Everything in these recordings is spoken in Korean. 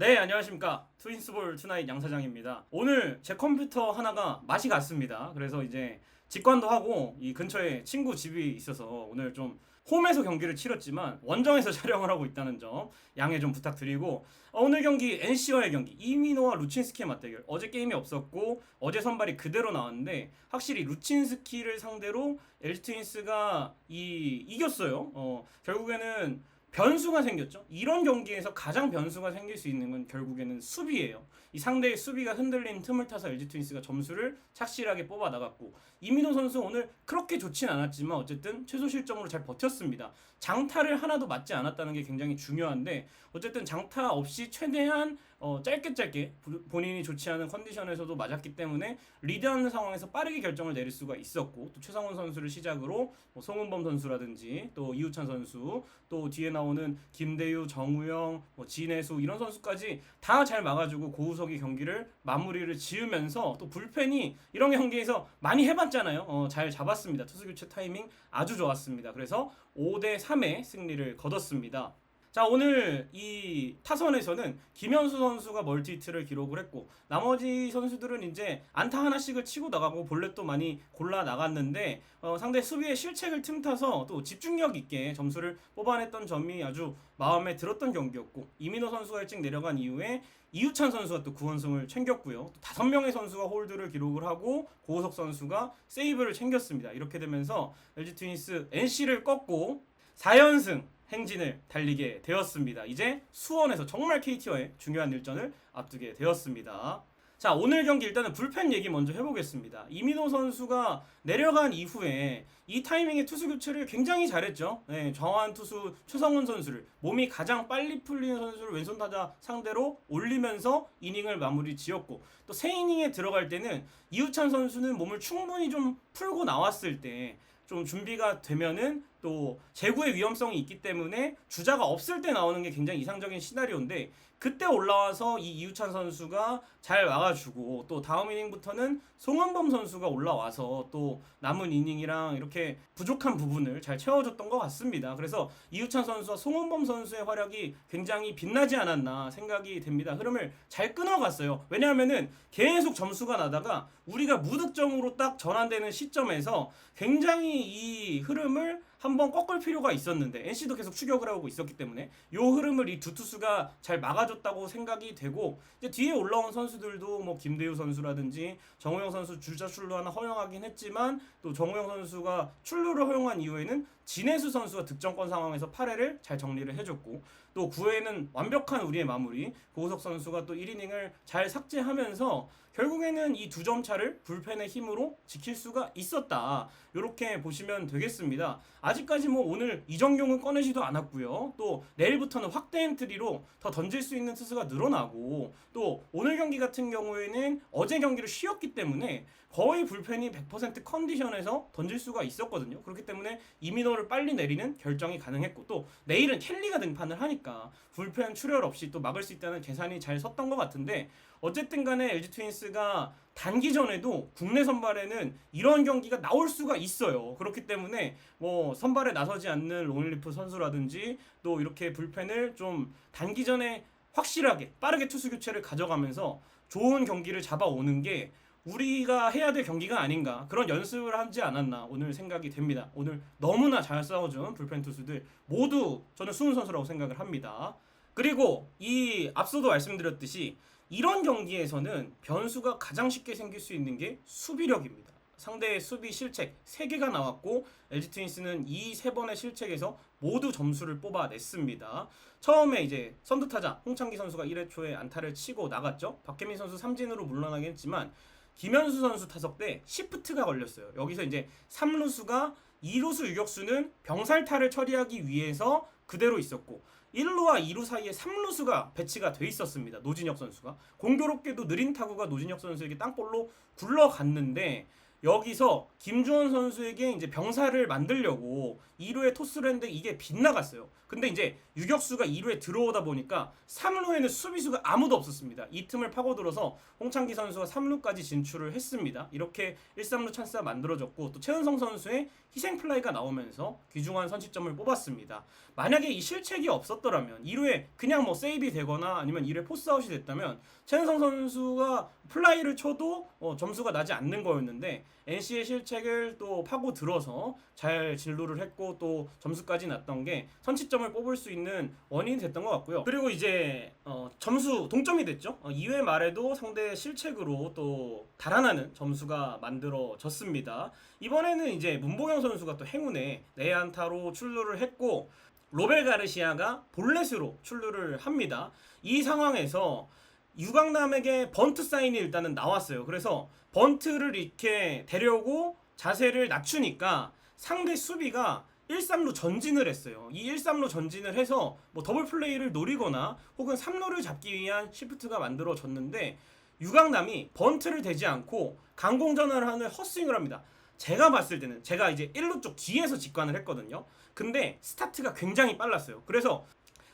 네, 안녕하십니까. 트윈스볼 투나잇 양사장입니다. 오늘 제 컴퓨터 하나가 맛이 갔습니다. 그래서 이제 직관도 하고 이 근처에 친구 집이 있어서 오늘 좀 홈에서 경기를 치렀지만 원정에서 촬영을 하고 있다는 점 양해 좀 부탁드리고 어, 오늘 경기 NC와의 경기 이민호와 루친스키의 맞대결 어제 게임이 없었고 어제 선발이 그대로 나왔는데 확실히 루친스키를 상대로 LG 트윈스가 이 이겼어요. 어, 결국에는 변수가 생겼죠. 이런 경기에서 가장 변수가 생길 수 있는 건 결국에는 수비예요. 이 상대의 수비가 흔들린 틈을 타서 LG 트윈스가 점수를 착실하게 뽑아 나갔고 이민호 선수 오늘 그렇게 좋진 않았지만 어쨌든 최소 실점으로 잘 버텼습니다. 장타를 하나도 맞지 않았다는 게 굉장히 중요한데 어쨌든 장타 없이 최대한 어, 짧게 짧게 부- 본인이 좋지 않은 컨디션에서도 맞았기 때문에 리드하는 상황에서 빠르게 결정을 내릴 수가 있었고 또 최상원 선수를 시작으로 뭐 송은범 선수라든지 또 이우찬 선수 또 뒤에 나오는 김대유, 정우영, 뭐 진해수 이런 선수까지 다 잘 막아주고 고우석이 경기를 마무리를 지으면서 또 불펜이 이런 경기에서 많이 해봤잖아요. 어, 잘 잡았습니다. 투수 교체 타이밍 아주 좋았습니다. 그래서 5대 3의 승리를 거뒀습니다. 자 오늘 이 타선에서는 김현수 선수가 멀티히트를 기록을 했고 나머지 선수들은 이제 안타 하나씩을 치고 나가고 볼넷도 많이 골라 나갔는데 어, 상대 수비의 실책을 틈타서 또 집중력 있게 점수를 뽑아냈던 점이 아주 마음에 들었던 경기였고 이민호 선수가 일찍 내려간 이후에 이우찬 선수가 또 구원승을 챙겼고요. 또 다섯 명의 선수가 홀드를 기록을 하고 고우석 선수가 세이브를 챙겼습니다. 이렇게 되면서 LG 트윈스 NC를 꺾고 4연승 행진을 달리게 되었습니다. 이제 수원에서 정말 KT와의 중요한 일전을 앞두게 되었습니다. 자, 오늘 경기 일단은 불펜 얘기 먼저 해보겠습니다. 이민호 선수가 내려간 이후에 이 타이밍에 투수 교체를 굉장히 잘했죠. 네, 정한 투수 최성훈 선수를 몸이 가장 빨리 풀리는 선수를 왼손 타자 상대로 올리면서 이닝을 마무리 지었고 또 새 이닝에 들어갈 때는 이우찬 선수는 몸을 충분히 좀 풀고 나왔을 때 좀 준비가 되면은 또 재구의 위험성이 있기 때문에 주자가 없을 때 나오는 게 굉장히 이상적인 시나리오인데 그때 올라와서 이 이우찬 선수가 잘 막아주고 또 다음 이닝부터는 송원범 선수가 올라와서 또 남은 이닝이랑 이렇게 부족한 부분을 잘 채워줬던 것 같습니다. 그래서 이우찬 선수와 송원범 선수의 활약이 굉장히 빛나지 않았나 생각이 됩니다. 흐름을 잘 끊어갔어요. 왜냐하면은 계속 점수가 나다가 우리가 무득점으로 딱 전환되는 시점에서 굉장히 이 흐름을 한번 꺾을 필요가 있었는데 NC도 계속 추격을 하고 있었기 때문에 요 흐름을 이 두 투수가 잘 막아줬다고 생각이 되고 이제 뒤에 올라온 선수들도 뭐 김대우 선수라든지 정우영 선수 주자 출루 하나 허용하긴 했지만 또 정우영 선수가 출루를 허용한 이후에는 진해수 선수가 득점권 상황에서 8회를 잘 정리를 해줬고 또 9회에는 완벽한 우리의 마무리. 고우석 선수가 또 1이닝을 잘 삭제하면서 결국에는 이 두 점 차를 불펜의 힘으로 지킬 수가 있었다. 이렇게 보시면 되겠습니다. 아직까지 뭐 오늘 이정경은 꺼내지도 않았고요. 또 내일부터는 확대 엔트리로 더 던질 수 있는 투수가 늘어나고 또 오늘 경기 같은 경우에는 어제 경기를 쉬었기 때문에 거의 불펜이 100% 컨디션에서 던질 수가 있었거든요. 그렇기 때문에 이민호를 빨리 내리는 결정이 가능했고 또 내일은 켈리가 등판을 하니까 불펜 출혈 없이 또 막을 수 있다는 계산이 잘 섰던 것 같은데 어쨌든 간에 LG 트윈스가 단기전에도 국내 선발에는 이런 경기가 나올 수가 있어요. 그렇기 때문에 뭐 선발에 나서지 않는 롱리프 선수라든지 또 이렇게 불펜을 좀 단기전에 확실하게 빠르게 투수 교체를 가져가면서 좋은 경기를 잡아오는 게 우리가 해야 될 경기가 아닌가 그런 연습을 하지 않았나 오늘 생각이 됩니다. 오늘 너무나 잘 싸워준 불펜 투수들 모두 저는 수훈 선수라고 생각을 합니다. 그리고 이 앞서도 말씀드렸듯이 이런 경기에서는 변수가 가장 쉽게 생길 수 있는 게 수비력입니다. 상대의 수비 실책 3개가 나왔고 LG 트윈스는 이세 번의 실책에서 모두 점수를 뽑아냈습니다. 처음에 이제 선두타자 홍창기 선수가 1회 초에 안타를 치고 나갔죠. 박혜민 선수 삼진으로 물러나긴 했지만 김현수 선수 타석 때 시프트가 걸렸어요. 여기서 이제 3루수가 2루수 유격수는 병살타를 처리하기 위해서 그대로 있었고 1루와 2루 사이에 3루수가 배치가 돼 있었습니다. 노진혁 선수가 공교롭게도 느린 타구가 노진혁 선수에게 땅볼로 굴러갔는데 여기서 김주원 선수에게 이제 병사를 만들려고 2루에 토스를 했는데 이게 빗나갔어요. 근데 이제 유격수가 2루에 들어오다 보니까 3루에는 수비수가 아무도 없었습니다. 이 틈을 파고들어서 홍창기 선수가 3루까지 진출을 했습니다. 이렇게 1, 3루 찬스가 만들어졌고 또 최은성 선수의 희생 플라이가 나오면서 귀중한 선취점을 뽑았습니다. 만약에 이 실책이 없었더라면 2루에 그냥 뭐 세이비 되거나 아니면 2루에 포스아웃이 됐다면 최은성 선수가 플라이를 쳐도 어, 점수가 나지 않는 거였는데 NC의 실책을 또 파고 들어서 잘 진루를 했고 또 점수까지 났던 게 선취점을 뽑을 수 있는 원인이 됐던 것 같고요. 그리고 이제 어, 점수 동점이 됐죠. 어, 2회 말에도 상대 실책으로 또 달아나는 점수가 만들어졌습니다. 이번에는 이제 문보경 선수가 또 행운에 내안타로 출루를 했고 로벨 가르시아가 볼넷으로 출루를 합니다. 이 상황에서 유강남에게 번트 사인이 일단은 나왔어요. 그래서 번트를 이렇게 대려고 자세를 낮추니까 상대 수비가 1-3루 전진을 했어요. 이 1-3루 전진을 해서 뭐 더블 플레이를 노리거나 혹은 3루를 잡기 위한 시프트가 만들어졌는데 유강남이 번트를 대지 않고 강공 전환을 하는 헛스윙을 합니다. 제가 봤을 때는 제가 이제 1루 쪽 뒤에서 직관을 했거든요. 근데 스타트가 굉장히 빨랐어요. 그래서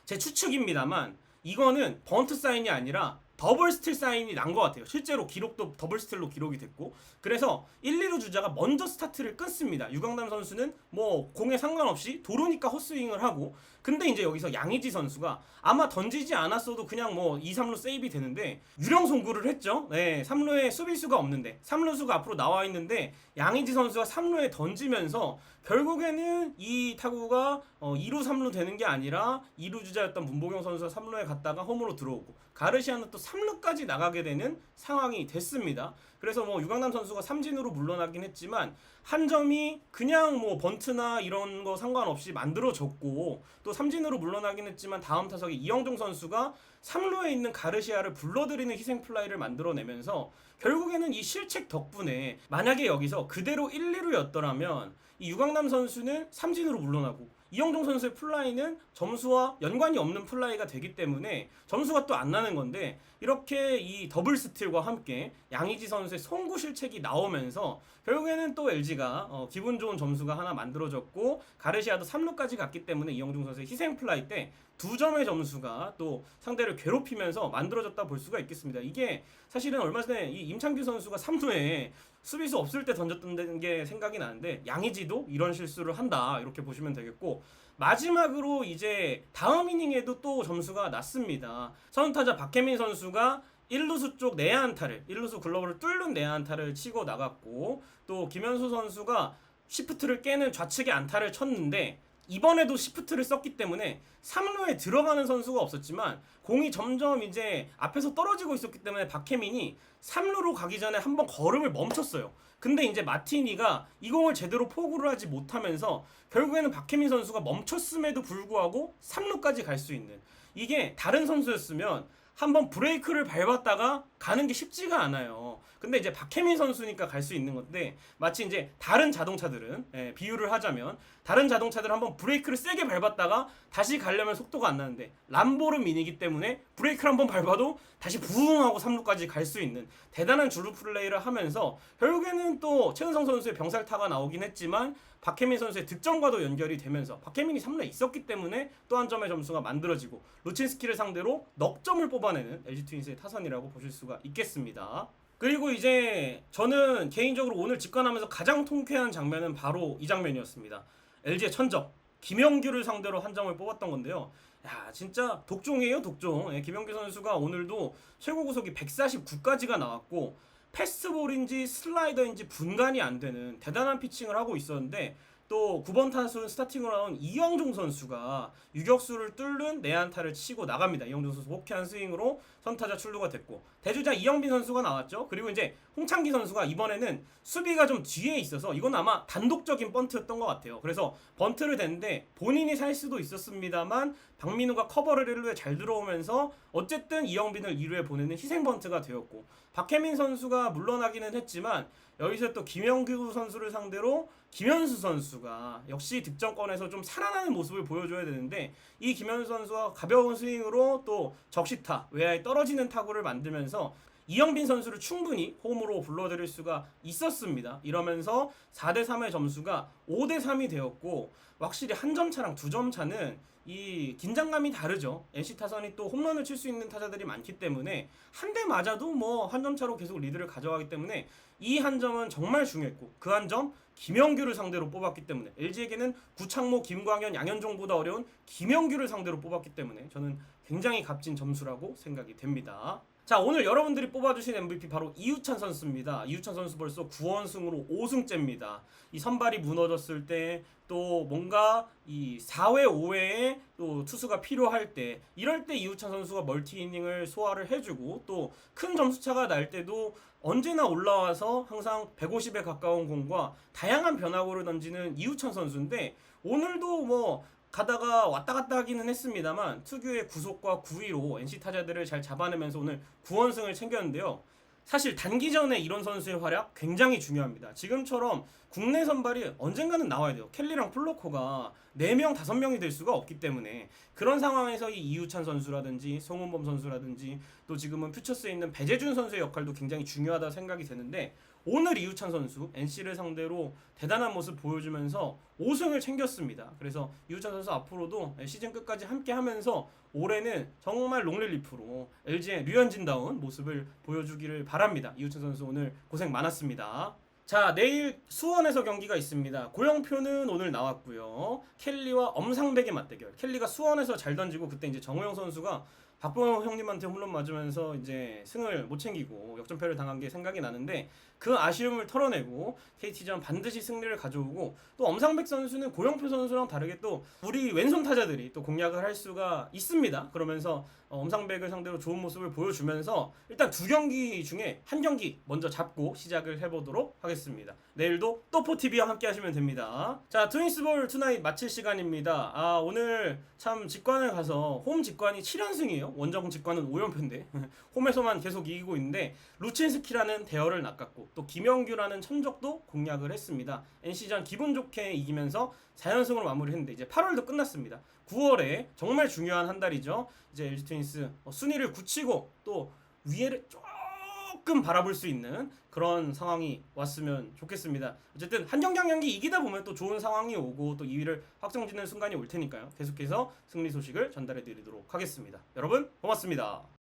제 추측입니다만 이거는 번트 사인이 아니라 더블 스틸 사인이 난 것 같아요. 실제로 기록도 더블 스틸로 기록이 됐고 그래서 1, 2루 주자가 먼저 스타트를 끊습니다. 유강남 선수는 뭐 공에 상관없이 도로니까 헛스윙을 하고 근데 이제 여기서 양의지 선수가 아마 던지지 않았어도 그냥 뭐 2, 3루 세이비 되는데 유령 송구를 했죠. 네, 3루에 수비수가 없는데 3루수가 앞으로 나와 있는데 양의지 선수가 3루에 던지면서 결국에는 이 타구가 어, 2루 3루 되는 게 아니라 2루 주자였던 문보경 선수가 3루에 갔다가 홈으로 들어오고 가르시아는 또 3루까지 나가게 되는 상황이 됐습니다. 그래서 뭐 유강남 선수가 삼진으로 물러나긴 했지만 한 점이 그냥 뭐 번트나 이런 거 상관없이 만들어졌고 또 삼진으로 물러나긴 했지만 다음 타석에 이영종 선수가 3루에 있는 가르시아를 불러들이는 희생 플라이를 만들어내면서 결국에는 이 실책 덕분에 만약에 여기서 그대로 1, 2루였더라면 이 유강남 선수는 삼진으로 물러나고 이영종 선수의 플라이는 점수와 연관이 없는 플라이가 되기 때문에 점수가 또 안 나는 건데 이렇게 이 더블 스틸과 함께 양의지 선수의 송구 실책이 나오면서 결국에는 또 LG가 어, 기분 좋은 점수가 하나 만들어졌고 가르시아도 3루까지 갔기 때문에 이영종 선수의 희생 플라이 때 두 점의 점수가 또 상대를 괴롭히면서 만들어졌다 볼 수가 있겠습니다. 이게 사실은 얼마 전에 이 임창규 선수가 3루에 수비수 없을 때 던졌던 게 생각이 나는데 양의지도 이런 실수를 한다 이렇게 보시면 되겠고 마지막으로 이제 다음 이닝에도 또 점수가 났습니다. 선타자 박혜민 선수가 1루수 쪽 내야 안타를 1루수 글러브를 뚫는 내야 안타를 치고 나갔고 또 김현수 선수가 시프트를 깨는 좌측의 안타를 쳤는데 이번에도 시프트를 썼기 때문에 3루에 들어가는 선수가 없었지만 공이 점점 이제 앞에서 떨어지고 있었기 때문에 박혜민이 3루로 가기 전에 한번 걸음을 멈췄어요. 근데 이제 마티니가 이 공을 제대로 포구를 하지 못하면서 결국에는 박혜민 선수가 멈췄음에도 불구하고 3루까지 갈 수 있는 이게 다른 선수였으면 한번 브레이크를 밟았다가 가는 게 쉽지가 않아요. 근데 이제 박혜민 선수니까 갈 수 있는 건데 마치 이제 다른 자동차들은 예, 비유를 하자면 다른 자동차들 한번 브레이크를 세게 밟았다가 다시 가려면 속도가 안 나는데 람보르 미니기 때문에 브레이크를 한번 밟아도 다시 부웅 하고 3루까지 갈 수 있는 대단한 줄루 플레이를 하면서 결국에는 또 최은성 선수의 병살타가 나오긴 했지만 박혜민 선수의 득점과도 연결이 되면서 박혜민이 3루에 있었기 때문에 또 한 점의 점수가 만들어지고 루친스키를 상대로 넉 점을 뽑아내는 LG 트윈스의 타선이라고 보실 수가 있겠습니다. 그리고 이제 저는 개인적으로 오늘 직관하면서 가장 통쾌한 장면은 바로 이 장면이었습니다. LG의 천적 김영규를 상대로 한 점을 뽑았던 건데요. 야 진짜 독종이에요 독종. 예, 김영규 선수가 오늘도 최고 구속이 149까지가 나왔고 패스트볼인지 슬라이더인지 분간이 안 되는 대단한 피칭을 하고 있었는데 또 9번 타순 스타팅으로 나온 이영종 선수가 유격수를 뚫는 내안타를 치고 나갑니다. 이영종 선수 호쾌한 스윙으로 선타자 출루가 됐고 대주자 이영빈 선수가 나왔죠. 그리고 이제 홍창기 선수가 이번에는 수비가 좀 뒤에 있어서 이건 아마 단독적인 번트였던 것 같아요. 그래서 번트를 댔는데 본인이 살 수도 있었습니다만 박민우가 커버를 1루에 잘 들어오면서 어쨌든 이영빈을 2루에 보내는 희생 번트가 되었고 박혜민 선수가 물러나기는 했지만 여기서 또 김영규 선수를 상대로 김현수 선수가 역시 득점권에서 좀 살아나는 모습을 보여줘야 되는데 이 김현수 선수가 가벼운 스윙으로 또 적시타 외야에 떨어지는 타구를 만들면서 이영빈 선수를 충분히 홈으로 불러들일 수가 있었습니다. 이러면서 4대 3의 점수가 5대 3이 되었고 확실히 한 점 차랑 두 점 차는 이 긴장감이 다르죠. NC 타선이 또 홈런을 칠 수 있는 타자들이 많기 때문에 한 대 맞아도 뭐 한 점 차로 계속 리드를 가져가기 때문에 이 한 점은 정말 중요했고 그 한 점 김영규를 상대로 뽑았기 때문에 LG에게는 구창모, 김광현, 양현종보다 어려운 김영규를 상대로 뽑았기 때문에 저는 굉장히 값진 점수라고 생각이 됩니다. 자 오늘 여러분들이 뽑아주신 MVP 바로 이유찬 선수입니다. 이유찬 선수 벌써 9원승으로 5승째입니다. 이 선발이 무너졌을 때 또 뭔가 이 4회 5회에 또 투수가 필요할 때 이럴 때 이우찬 선수가 멀티 이닝을 소화를 해주고 또 큰 점수 차가 날 때도 언제나 올라와서 항상 150에 가까운 공과 다양한 변화구를 던지는 이우찬 선수인데 오늘도 뭐 가다가 왔다 갔다 하기는 했습니다만 특유의 구속과 구위로 NC 타자들을 잘 잡아내면서 오늘 9원승을 챙겼는데요. 사실 단기전에 이런 선수의 활약 굉장히 중요합니다. 지금처럼 국내 선발이 언젠가는 나와야 돼요. 켈리랑 플로코가 4명, 5명이 될 수가 없기 때문에 그런 상황에서 이 이우찬 선수라든지 송은범 선수라든지 또 지금은 퓨처스에 있는 배재준 선수의 역할도 굉장히 중요하다 생각이 되는데 오늘 이우찬 선수 NC를 상대로 대단한 모습 보여주면서 5승을 챙겼습니다. 그래서 이우찬 선수 앞으로도 시즌 끝까지 함께 하면서 올해는 정말 롱릴리프로 LG의 류현진다운 모습을 보여주기를 바랍니다. 이우찬 선수 오늘 고생 많았습니다. 자 내일 수원에서 경기가 있습니다. 고영표는 오늘 나왔고요. 켈리와 엄상백의 맞대결. 켈리가 수원에서 잘 던지고 그때 이제 정우영 선수가 박병호 형님한테 홈런 맞으면서 이제 승을 못 챙기고 역전패를 당한 게 생각이 나는데 그 아쉬움을 털어내고 KT전 반드시 승리를 가져오고 또 엄상백 선수는 고영표 선수랑 다르게 또 우리 왼손 타자들이 또 공략을 할 수가 있습니다. 그러면서 어, 엄상백을 상대로 좋은 모습을 보여주면서 일단 두 경기 중에 한 경기 먼저 잡고 시작을 해보도록 하겠습니다. 내일도 또포TV와 함께 하시면 됩니다. 자, 트윈스볼 투나잇 마칠 시간입니다. 아, 오늘 참 직관을 가서 홈 직관이 7연승이에요. 원정 직관은 5연패인데 홈에서만 계속 이기고 있는데 루친스키라는 대열을 낚았고 또 김영규라는 천적도 공략을 했습니다. NC전 기분 좋게 이기면서 4연승으로 마무리했는데 이제 8월도 끝났습니다. 9월에 정말 중요한 한 달이죠. 이제 LG 트윈스 어, 순위를 굳히고 또 위에를 조금 바라볼 수 있는 그런 상황이 왔으면 좋겠습니다. 어쨌든 한 경기 한 경기 이기다 보면 또 좋은 상황이 오고 또 2위를 확정짓는 순간이 올 테니까요. 계속해서 승리 소식을 전달해 드리도록 하겠습니다. 여러분 고맙습니다.